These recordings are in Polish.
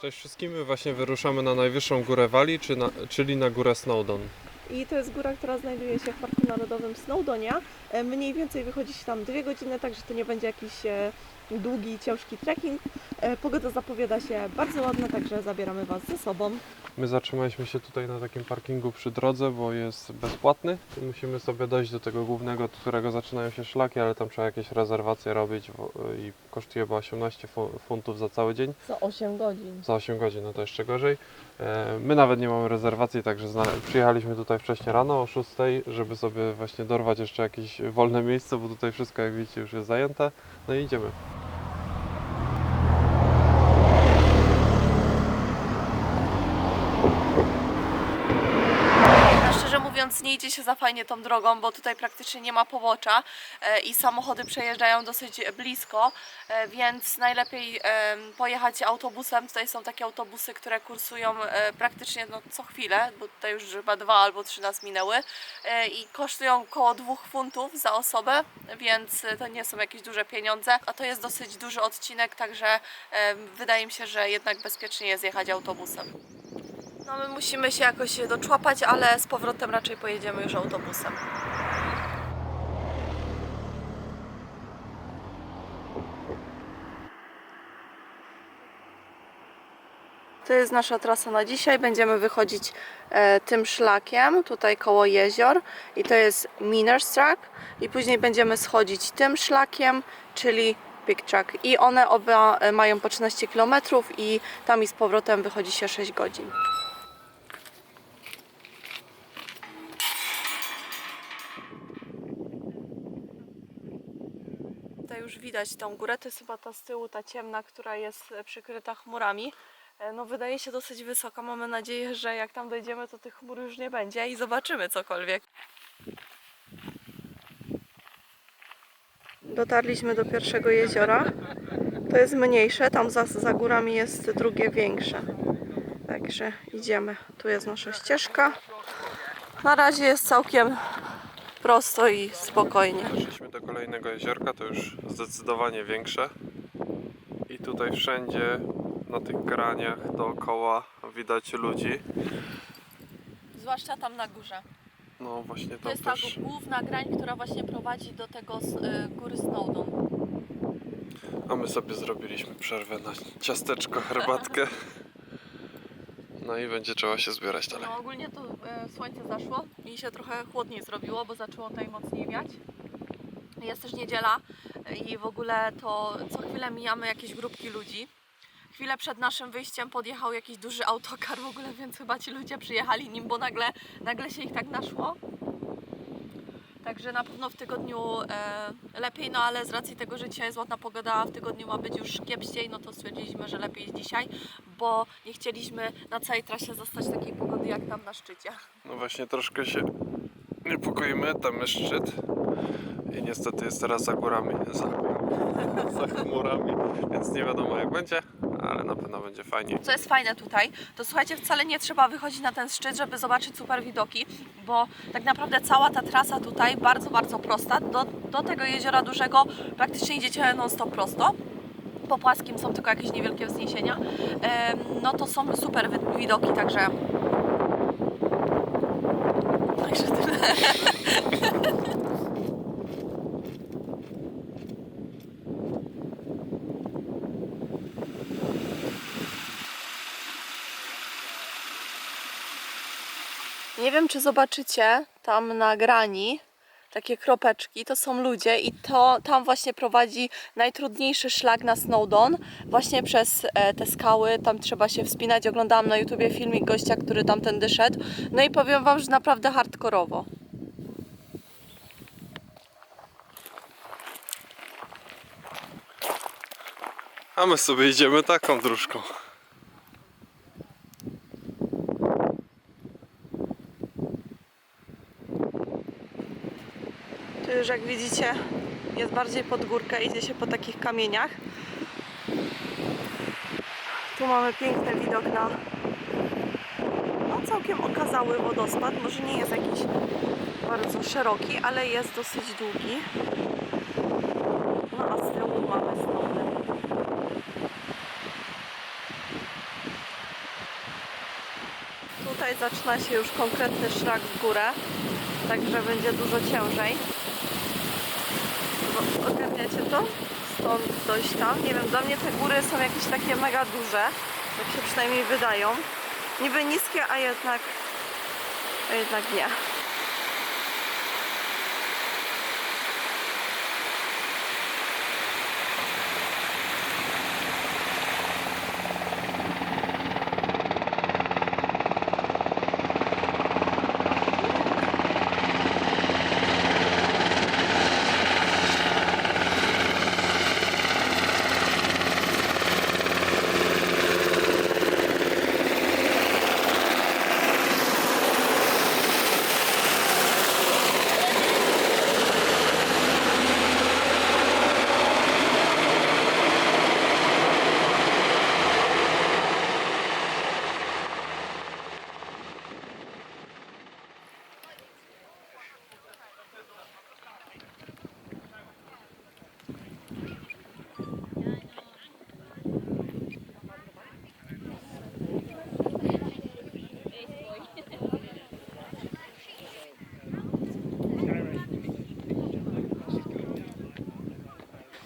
Cześć wszystkim, my właśnie wyruszamy na najwyższą górę Walii, czy na, czyli na górę Snowdon. I to jest góra, która znajduje się w Parku Narodowym Snowdonia. E, Mniej więcej wychodzi się tam dwie godziny, także to nie będzie jakiś e, długi, ciężki trekking. E, Pogoda zapowiada się bardzo ładna, także zabieramy Was ze sobą. My zatrzymaliśmy się tutaj na takim parkingu przy drodze, bo jest bezpłatny. I musimy sobie dojść do tego głównego, od którego zaczynają się szlaki, ale tam trzeba jakieś rezerwacje robić i kosztuje chyba 18 fu- funtów za cały dzień. Za 8 godzin. Za 8 godzin, no to jeszcze gorzej. E, My nawet nie mamy rezerwacji, także przyjechaliśmy tutaj wcześniej rano o 6, żeby sobie właśnie dorwać jeszcze jakieś wolne miejsce, bo tutaj wszystko jak widzicie już jest zajęte. No i idziemy. No, szczerze mówiąc, nie idzie się za fajnie tą drogą, bo tutaj praktycznie nie ma pobocza e, i samochody przejeżdżają dosyć blisko, e, więc najlepiej pojechać autobusem. Tutaj są takie autobusy, które kursują e, praktycznie no, co chwilę, bo tutaj już chyba dwa albo trzy nas minęły i kosztują około dwóch funtów za osobę, więc to nie są jakieś duże pieniądze, a to jest dosyć duży odcinek, także wydaje mi się, że jednak bezpiecznie jest jechać autobusem. No my musimy się jakoś doczłapać, ale z powrotem raczej pojedziemy już autobusem. To jest nasza trasa na dzisiaj. Będziemy wychodzić e, tym szlakiem, tutaj koło jezior i to jest Miner's Track i później będziemy schodzić tym szlakiem, czyli Big Track i one oba e, mają po 13 km i tam i z powrotem wychodzi się 6 godzin. Tutaj już widać tą górę, to jest chyba ta z tyłu, ta ciemna, która jest e, przykryta chmurami. E, No wydaje się dosyć wysoka, mamy nadzieję, że jak tam dojdziemy, to tych chmur już nie będzie i zobaczymy cokolwiek. Dotarliśmy do pierwszego jeziora. To jest mniejsze, tam za, za górami jest drugie większe. Także idziemy. Tu jest nasza ścieżka. Na razie jest całkiem prosto i spokojnie. Doszliśmy do kolejnego jeziorka, to już zdecydowanie większe. I tutaj wszędzie na tych graniach dookoła widać ludzi. Zwłaszcza tam na górze. No właśnie To tam jest ta też. główna grań, która właśnie prowadzi do tego y, góry Snowdon. A my sobie zrobiliśmy przerwę na ciasteczko, herbatkę. No i będzie trzeba się zbierać dalej. No ogólnie to e, słońce zaszło i się trochę chłodniej zrobiło, bo zaczęło tutaj mocniej wiać. Jest też niedziela e, i w ogóle to co chwilę mijamy jakieś grupki ludzi. Chwilę przed naszym wyjściem podjechał jakiś duży autokar w ogóle, więc chyba ci ludzie przyjechali nim, bo nagle, nagle się ich tak naszło. Także na pewno w tygodniu e, lepiej, no ale z racji tego, że dzisiaj jest ładna pogoda, a w tygodniu ma być już kiepściej, no to stwierdziliśmy, że lepiej jest dzisiaj, bo nie chcieliśmy na całej trasie zostać takiej pogody jak tam na szczycie. No właśnie troszkę się niepokoimy, tam jest szczyt. I niestety jest teraz za górami, za, za chmurami, więc nie wiadomo jak będzie, ale na pewno będzie fajnie. Co jest fajne tutaj, to słuchajcie, wcale nie trzeba wychodzić na ten szczyt, żeby zobaczyć super widoki, bo tak naprawdę cała ta trasa tutaj bardzo, bardzo prosta. Do, do tego jeziora dużego praktycznie idziecie non stop prosto. Po płaskim są tylko jakieś niewielkie wzniesienia. No to są super wi- widoki, także. Także tyle. Nie wiem, czy zobaczycie tam na grani takie kropeczki, to są ludzie i to tam właśnie prowadzi najtrudniejszy szlak na Snowdon, właśnie przez e, te skały, tam trzeba się wspinać. Oglądałam na YouTubie filmik gościa, który tamtędy szedł, no i powiem Wam, że naprawdę hardkorowo. A my sobie idziemy taką dróżką. Już jak widzicie jest bardziej pod górkę, idzie się po takich kamieniach. Tu mamy piękny widok na no, całkiem okazały wodospad. Może nie jest jakiś bardzo szeroki, ale jest dosyć długi. No a z mamy Snowden. Tutaj zaczyna się już konkretny szlak w górę, także będzie dużo ciężej. Ogarniacie to? Stąd dojść tam. Nie wiem, dla mnie te góry są jakieś takie mega duże, tak się przynajmniej wydają. Niby niskie, a jednak, a jednak nie.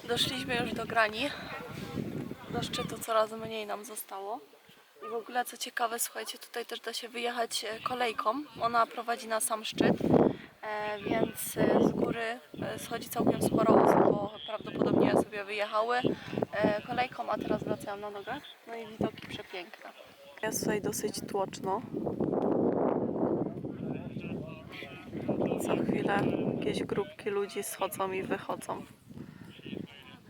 Doszliśmy już do grani. Do szczytu coraz mniej nam zostało. I w ogóle co ciekawe, słuchajcie, tutaj też da się wyjechać e, kolejką. Ona prowadzi na sam szczyt, e, więc e, z góry schodzi całkiem sporo osób, bo prawdopodobnie sobie wyjechały kolejką, a teraz wracają na nogach. No i widoki przepiękne. Jest tutaj dosyć tłoczno. Co chwilę jakieś grupki ludzi schodzą i wychodzą.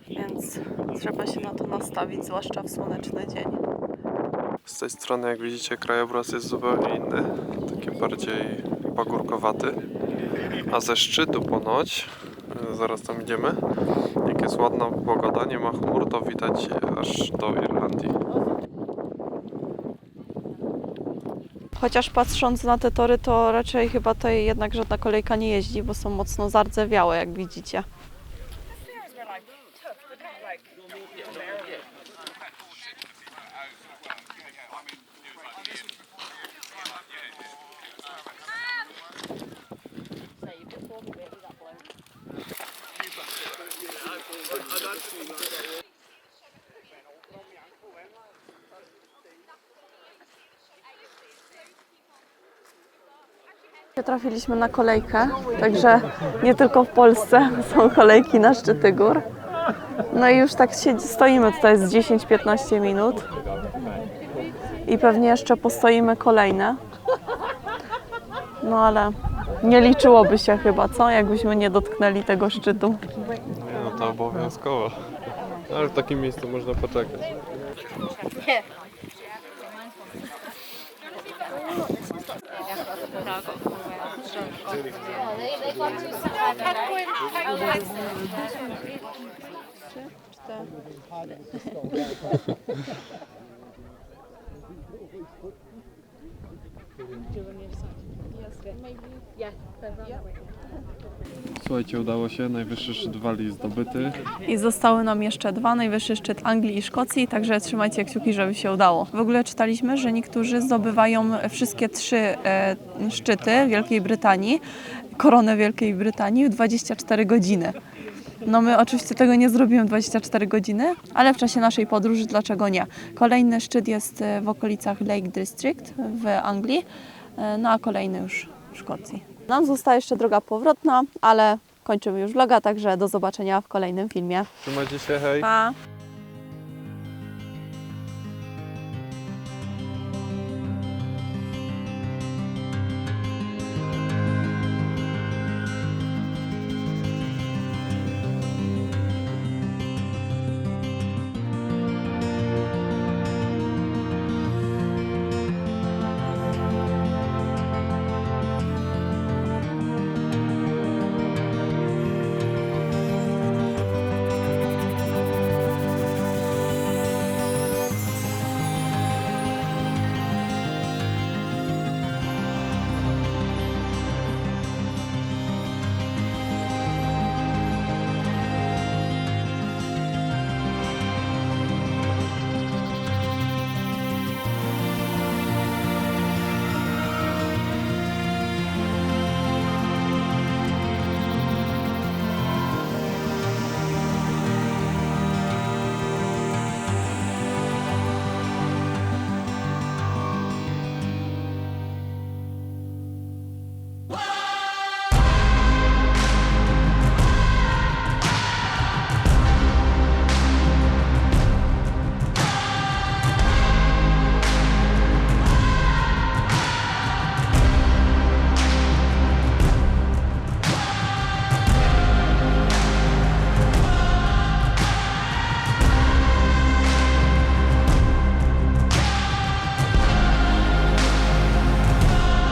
Więc trzeba się na to nastawić, zwłaszcza w słoneczny dzień. Z tej strony, jak widzicie, krajobraz jest zupełnie inny, taki bardziej pagórkowaty. A ze szczytu ponoć, e, zaraz tam idziemy, jak jest ładna pogoda, nie ma chmur, to widać aż do Irlandii. Chociaż patrząc na te tory, to raczej chyba tutaj jednak żadna kolejka nie jeździ, bo są mocno zardzewiałe, jak widzicie. Trafiliśmy na kolejkę, także nie tylko w Polsce są kolejki na szczyty gór. No i już tak siedzi, stoimy tutaj z 10-15 minut i pewnie jeszcze postoimy kolejne. No ale nie liczyłoby się chyba, co? Jakbyśmy nie dotknęli tego szczytu. Nie, no to obowiązkowo. Ale w takim miejscu można poczekać. Słuchajcie, udało się, najwyższy szczyt Walii zdobyty. I zostały nam jeszcze dwa, najwyższy szczyt Anglii i Szkocji, także trzymajcie kciuki, żeby się udało. W ogóle czytaliśmy, że niektórzy zdobywają wszystkie trzy e, szczyty Wielkiej Brytanii, koronę Wielkiej Brytanii w 24 godziny. No my oczywiście tego nie zrobimy w 24 godziny, ale w czasie naszej podróży dlaczego nie? Kolejny szczyt jest w okolicach Lake District w Anglii, e, no a kolejny już w Szkocji. Nam zostaje jeszcze droga powrotna, ale kończymy już vloga, także do zobaczenia w kolejnym filmie. Trzymajcie się, hej! Pa!